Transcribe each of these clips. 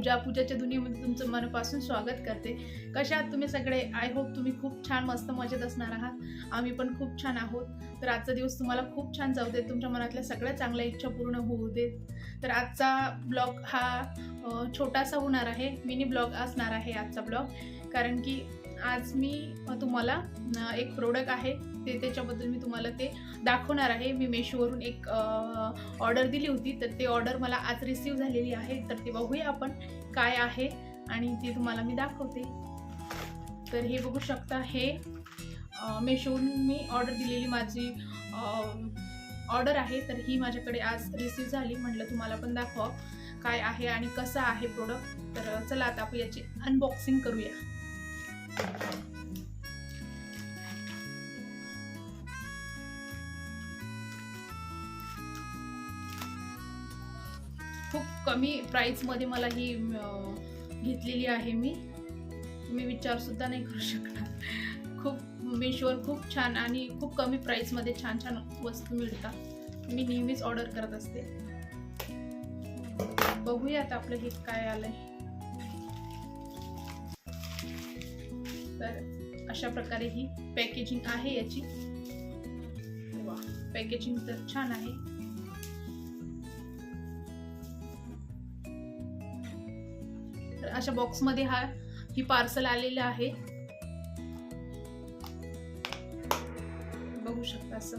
पूजा पूजाच्या दुनियेमध्ये तुमचं मनापासून स्वागत करते. कशा आहात तुम्ही सगळे? आय होप तुम्ही खूप छान मस्त मजेत असणार आहात. आम्ही पण खूप छान आहोत. तर आजचा दिवस तुम्हाला खूप छान जाऊ देत. तुमच्या मनातल्या सगळ्या चांगल्या इच्छा पूर्ण होऊ देत. तर आजचा ब्लॉग हा छोटासा होणार आहे. मिनी ब्लॉग असणार आहे आजचा ब्लॉग. कारण की आज मी तुम्हाला एक प्रोडक्ट आहे. ते त्याच्याबद्दल मी तुम्हाला ते दाखवणार आहे. मी मेशोवरून एक ऑर्डर दिली होती. तर ते ऑर्डर मला आज रिसीव झालेली आहे. तर ते बघूया आपण काय आहे आणि ते तुम्हाला मी दाखवते. तर हे बघू शकता हे मेशोवरून मी ऑर्डर दिलेली माझी ऑर्डर आहे. तर ही माझ्याकडे आज रिसीव झाली. म्हटलं तुम्हाला पण दाखवा काय आहे आणि कसं आहे प्रोडक्ट तर चला आता आपण याची अनबॉक्सिंग करूया. खूप कमी प्राईजमध्ये मला ही घेतलेली आहे मी. तुम्ही विचारसुद्धा नाही करू शकणार. खूप मेशोवर खूप छान आणि खूप कमी प्राईजमध्ये छान छान वस्तू मिळतात. मी नेहमीच ऑर्डर करत असते. बघूया आता आपलं हे काय आलंय. तर अशा प्रकारे ही पॅकेजिंग आहे याची. वा पॅकेजिंग तर छान आहे. अशा बॉक्समध्ये हा ही पार्सल आलेलं आहे. बघू शकता असं.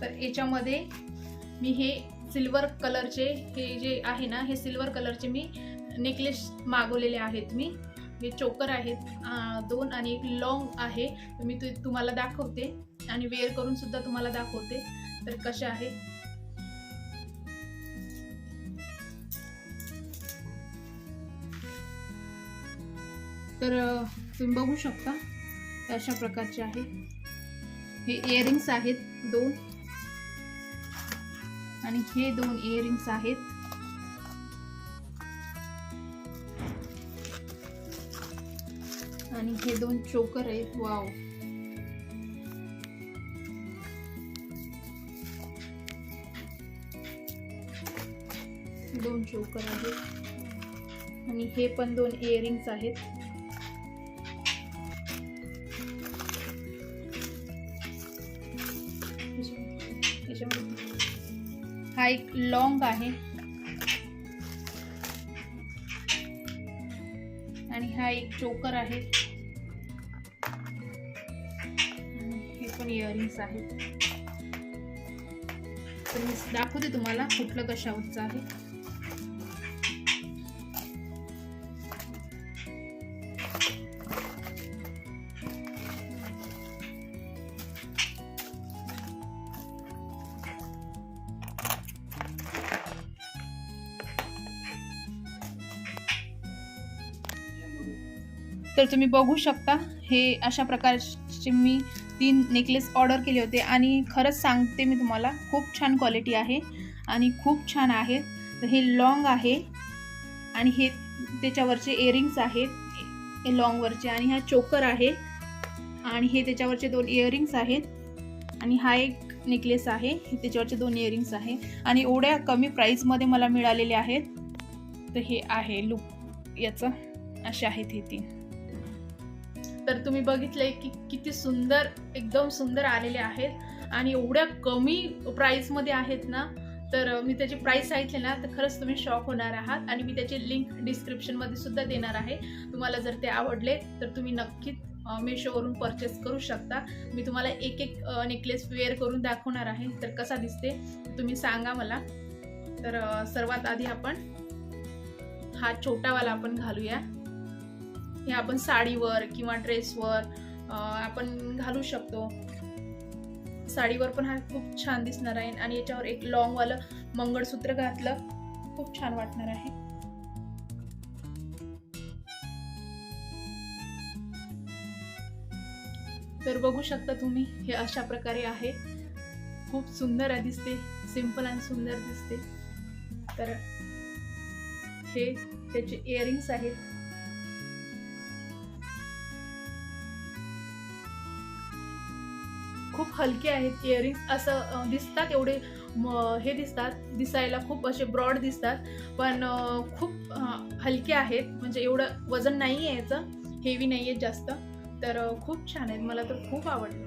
तर याच्यामध्ये मी हे सिल्वर कलरचे हे जे आहे ना हे सिल्वर कलरचे मी नेकलेस मागवलेले आहेत मी. हे चोकर आहेत. दोन आणि एक लॉंग आहे. मी ते तुम्हाला दाखवते. आणि वेअर करून सुद्धा तुम्हाला दाखवते. तर कसे आहे तर तुम्ही बघू शकता अशा प्रकारचे आहे. हे इयरिंग्स आहेत दोन. आणि हे दोन इयरिंग्स आहेत. आणि हे दोन चोकर आहेत. वाव दोन चोकर आहेत. आणि हे पण दोन इयरिंग्स आहेत. एक लॉंग आहे. आणि हा एक चोकर आहे. हे पण इयरिंग्स आहेत. तर मी दाखवते तुम्हाला कुठलं कशावरचं आहे. तर तुम्ही बघू शकता हे अशा प्रकारचे मी तीन नेकलेस ऑर्डर केले होते. आणि खरंच सांगते मी तुम्हाला खूप छान क्वालिटी आहे आणि खूप छान आहेत. तर हे लॉंग आहे आणि हे त्याच्यावरचे इयरिंग्स आहेत. हे लॉंगवरचे आणि हा चोकर आहे. आणि हे त्याच्यावरचे दोन इयरिंग्स आहेत. आणि हा एक नेकलेस आहे. हे त्याच्यावरचे दोन इयरिंग्स आहे. आणि एवढ्या कमी प्राईजमध्ये मला मिळालेले आहेत. तर हे आहे लुक याचं असे आहेत हे तीन. तर तुम्ही बघितलंय की किती सुंदर एकदम सुंदर आलेले आहेत. आणि एवढ्या कमी प्राईसमध्ये आहेत ना तर मी त्याची प्राईस सांगितली ना तर खरंच तुम्ही शॉक होणार आहात. आणि मी त्याची लिंक डिस्क्रिप्शनमध्ये सुद्धा देणार आहे. तुम्हाला जर ते आवडले तर तुम्ही नक्कीच मेशोवरून परचेस करू शकता. मी तुम्हाला एक एक नेकलेस वेअर करून दाखवणार आहे. तर कसा दिसते तुम्ही सांगा मला. तर सर्वात आधी आपण हा छोटावाला आपण घालूया. हे आपण साडीवर किंवा ड्रेसवर आपण घालू शकतो. साडीवर पण हा खूप छान दिसणार आहे आणि याच्यावर एक लॉंगवालं मंगळसूत्र घातलं खूप छान वाटणार आहे. तर बघू शकता तुम्ही हे अशा प्रकारे आहे. खूप सुंदर आहे दिसते सिंपल आणि सुंदर दिसते. तर हे त्याचे इयरिंग्स आहेत. खूप हलके आहेत इयरिंग्स असं दिसतात एवढे म- हे दिसतात दिसायला खूप असे ब्रॉड दिसतात. पण खूप हलके आहेत. म्हणजे एवढं वजन नाही आहे याचं. हेवी नाही आहे जास्त. तर खूप छान आहेत. मला तर खूप आवडलं.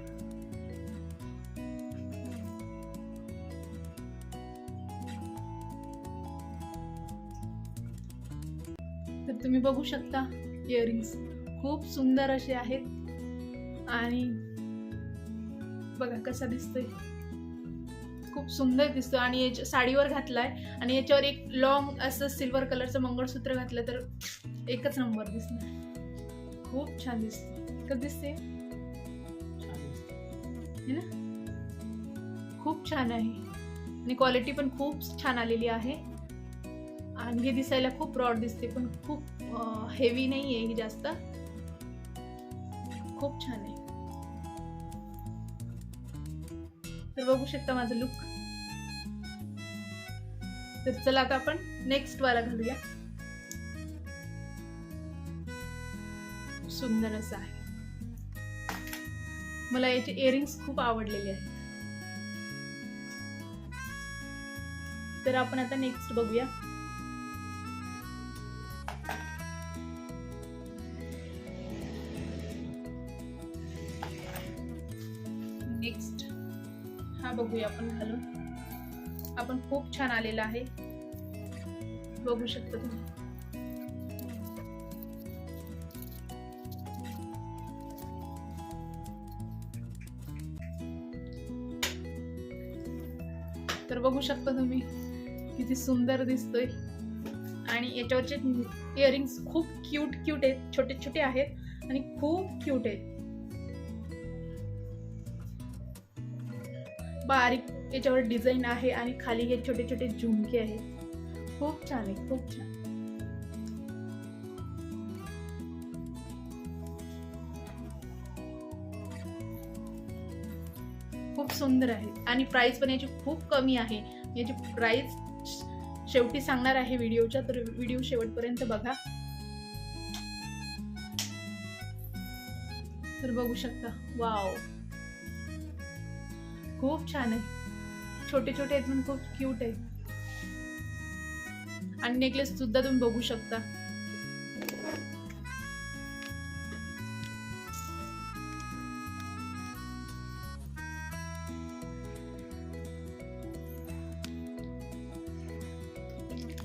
तर तुम्ही बघू शकता इयरिंग्स खूप सुंदर असे आहेत. आणि बघा कसा दिसतोय. खूप सुंदर दिसतो आणि याच्या साडीवर घातलाय आणि याच्यावर एक लॉंग असं सिल्वर कलरचं मंगळसूत्र घातलं तर एकच नंबर दिसणार. खूप छान दिसते कसं दिसते है ना? खूप छान आहे. आणि क्वालिटी पण खूप छान आलेली आहे. आणि हे दिसायला खूप ब्रॉड दिसते पण खूप हेवी नाही आहे ही जास्त. खूप छान आहे. तर बघू शकता माझं लुक तर चला आता आपण नेक्स्ट वाला घालूया. सुंदर असं आहे. मला याचे इयरिंग्स खूप आवडलेले आहेत. तर आपण आता नेक्स्ट बघूया. हा बघूया आपण घालून आपण खूप छान आलेला आहे. बघू शकता तुम्ही. तर बघू शकता तुम्ही किती सुंदर दिसतोय. आणि याच्यावरचे इयरिंग्स खूप क्यूट क्यूट आहेत. छोटे छोटे आहेत आणि खूप क्यूट आहेत. बारीक याच्यावर डिझाईन आहे आणि खाली हे छोटे छोटे झुमके आहेत. खूप छान आहे खूप छान. खूप सुंदर आहे. आणि प्राइस पण याची खूप कमी आहे. याची प्राइस शेवटी सांगणार आहे व्हिडिओच्या तर व्हिडिओ शेवटपर्यंत बघा. तर बघू शकता. वाव खूप छान आहे. छोटे छोटे आहेत म्हणून खूप क्यूट आहे आणि नेकलेस सुद्धा तुम्ही बघू शकता.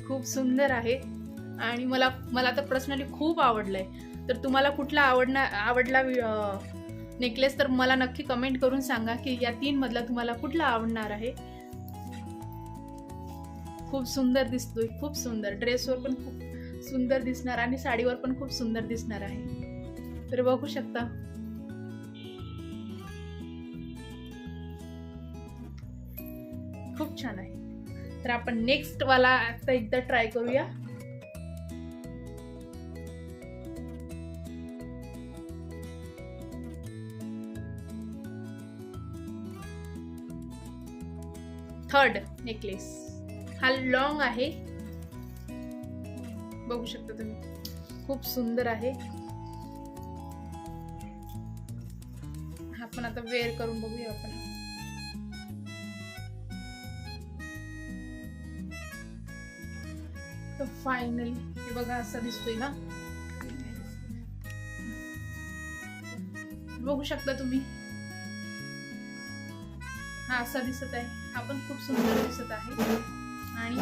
खूप सुंदर आहे. आणि मला मला तर पर्सनली खूप आवडलंय. तर तुम्हाला कुठला आवडणार आवडला नेकलेस तर मला नक्की कमेंट करून सांगा की या तीन मधला तुम्हाला कुठला आवडणार आहे? खूप सुंदर दिसतोय खूप सुंदर. ड्रेसवर पण खूप सुंदर दिसणार आणि साडीवर पण खूप सुंदर दिसणार आहे. तर बघू शकता. खूप छान आहे. तर आपण नेक्स्ट वाला आता एकदा ट्राय करूया. Third necklace. हा लॉंग आहे. बघू शकता तुम्ही. खूप सुंदर आहे. हा पण आता वेअर करून बघूया आपण. फायनली हे बघा असा दिसतोय ना? बघू शकता तुम्ही. हा असा दिसत आहे. हा पण खूप सुंदर दिसत आहे. आणि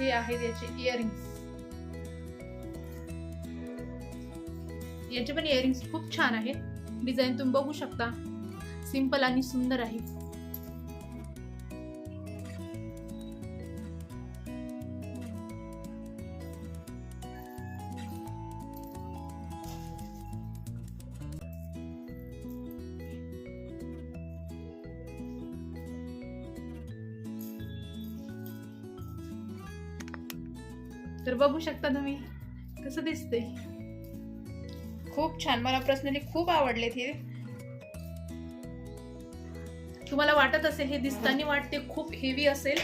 हे आहेत याचे इयरिंग्स याचे पण इयरिंग्स खूप छान आहेत. डिझाईन तुम्ही बघू शकता. सिंपल आणि सुंदर आहे. बघू शकता तुम्ही. कसं दिसते खूप छान. मला पर्सनली खूप आवडले हे तुम्हाला वाटत असेल हे दिसताना वाटते खूप हेवी असेल.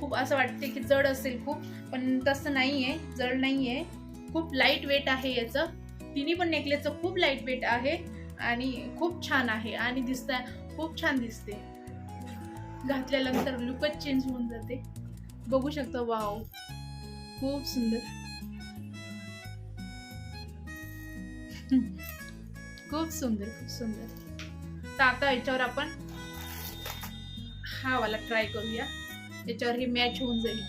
खूप असं वाटते की जड असेल खूप. पण तसं नाही आहे जड नाही आहे खूप लाइट वेट आहे याचं. तिन्ही पण नेकलेसचं खूप लाइट वेट आहे. आणि खूप छान आहे. आणि दिसता खूप छान दिसते. घातल्यानंतर लुकच चेंज होऊन जाते. बघू शकतो वाव खूप सुंदर खूप सुंदर खूप सुंदर तर आता याच्यावर आपण हा वाला ट्राय करूया. याच्यावर हे मॅच होऊन जाईल.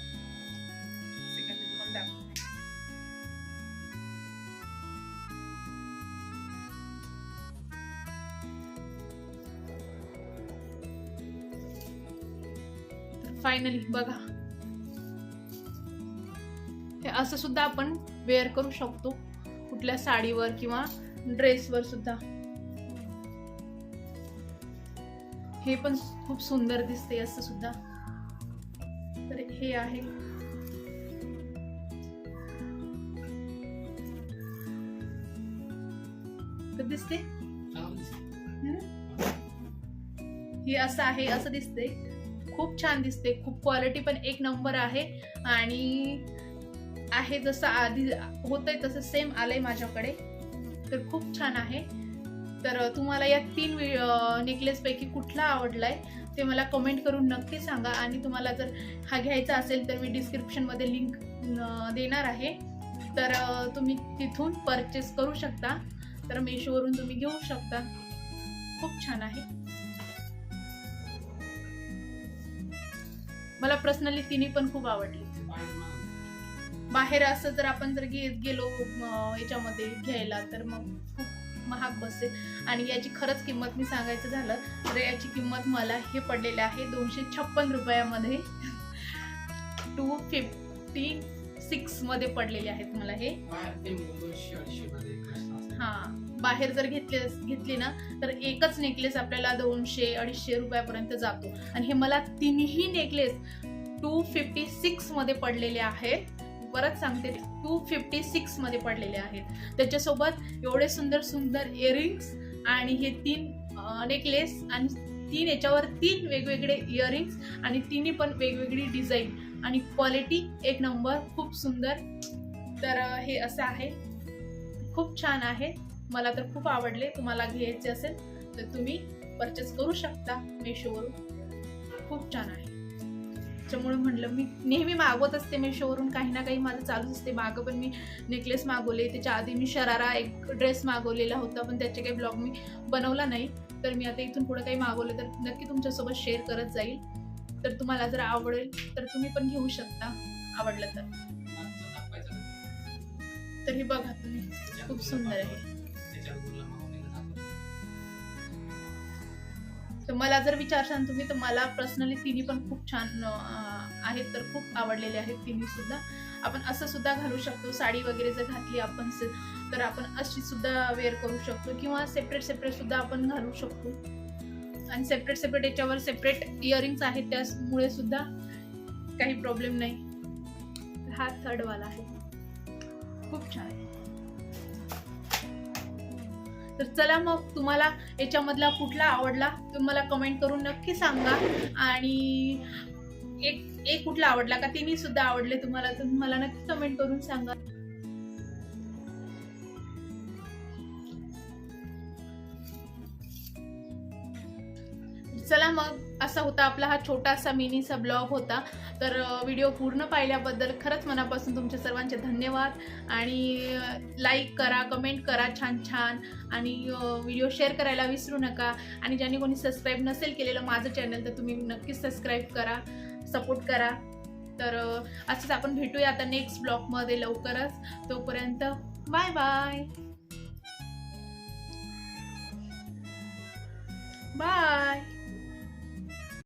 फायनली असं सुद्धा आपण वेअर करू शकतो. कुठल्या साडीवर किंवा ड्रेसवर सुद्धा. हे पण खूप सुंदर दिसते असं सुद्धा तर हे आहे. दिसते हे असं आहे असं दिसते खूप छान दिसते खूप क्वालिटी पण एक नंबर आहे. आणि आहे जसं आधी होतंय तसं सेम आलंय माझ्याकडे. तर खूप छान आहे. तर तुम्हाला या तीन नेकलेसपैकी कुठला आवडलाय ते मला कमेंट करून नक्की सांगा. आणि तुम्हाला जर हा घ्यायचा असेल तर मी डिस्क्रिप्शनमध्ये लिंक देणार आहे. तर तुम्ही तिथून परचेस करू शकता. तर मेशोवरून तुम्ही घेऊ शकता. खूप छान आहे. मला पर्सनली तिन्ही पण खूप आवडली. बाहेर असं जर आपण जर घेत गेलो याच्यामध्ये घ्यायला तर मग खूप महाग बसेल. आणि याची खरंच किंमत मी सांगायचं झालं तर याची किंमत मला हे पडलेले आहे दोनशे छप्पन रुपयामध्ये. टू फिफ्टी सिक्समध्ये पडलेले आहेत मला हे. हा बाहेर जर घेतले घेतली ना तर एकच नेकलेस आपल्याला दोनशे अडीचशे रुपयापर्यंत जातो. आणि हे मला तिन्ही नेकलेस टू फिफ्टी सिक्समध्ये पडलेले आहेत. परत सांगते टू फिफ्टी सिक्समध्ये पडलेले आहेत. त्याच्यासोबत एवढे सुंदर सुंदर इयरिंग्स आणि हे तीन नेकलेस आणि तीन याच्यावर तीन वेगवेगळे इयरिंग्स आणि तिन्ही पण वेगवेगळी डिझाईन आणि क्वालिटी एक नंबर खूप सुंदर. तर हे असं आहे. खूप छान आहे. मला तर खूप आवडले. तुम्हाला घ्यायचे असेल तर तुम्ही परचेस करू शकता. मेशोवरून खूप छान आहे. त्याच्यामुळे म्हणलं मी नेहमी मागवत असते मेशोवरून काही ना काही माझं चालूच असते. मागं पण मी नेकलेस मागवले त्याच्या आधी मी शरारा एक ड्रेस मागवलेला होता पण त्याचे काही ब्लॉग मी बनवला नाही. तर मी आता इथून पुढे काही मागवले तर नक्की तुमच्यासोबत शेअर करत जाईल. तर तुम्हाला जर आवडेल तर तुम्ही पण घेऊ शकता. आवडलं तर. तर हे बघा तुम्ही खूप सुंदर आहे. तर मला जर विचारशान तुम्ही तर मला पर्सनली तिन्ही पण खूप छान आहेत तर खूप आवडलेले आहेत तिन्ही सुद्धा. आपण असं सुद्धा घालू शकतो साडी वगैरे जर घातली आपण तर आपण अशी सुद्धा वेअर करू शकतो किंवा सेपरेट सेपरेट सुद्धा आपण घालू शकतो. आणि सेपरेट सेपरेट याच्यावर सेपरेट इयरिंग्स आहेत त्यामुळे सुद्धा काही प्रॉब्लेम नाही. हा थर्ड वाला आहे. खूप छान आहे. तर चला मग तुम्हाला याच्यामधला कुठला आवडला तुम्ही मला कमेंट करून नक्की सांगा. आणि एक एक कुठला आवडला का तिन्ही सुद्धा आवडले तुम्हाला तर मला नक्की कमेंट करून सांगा. चला मग. असा होता आपला हा छोटासा मिनीचा ब्लॉग होता. तर व्हिडिओ पूर्ण पाहिल्याबद्दल खरंच मनापासून तुमच्या सर्वांचे धन्यवाद. आणि लाईक करा कमेंट करा छान छान. आणि व्हिडिओ शेअर करायला विसरू नका. आणि ज्यांनी कोणी सबस्क्राईब नसेल केलेलं माझं चॅनल तर तुम्ही नक्कीच सबस्क्राईब करा सपोर्ट करा. तर असंच आपण भेटूया आता नेक्स्ट ब्लॉगमध्ये लवकरच. तोपर्यंत बाय बाय बाय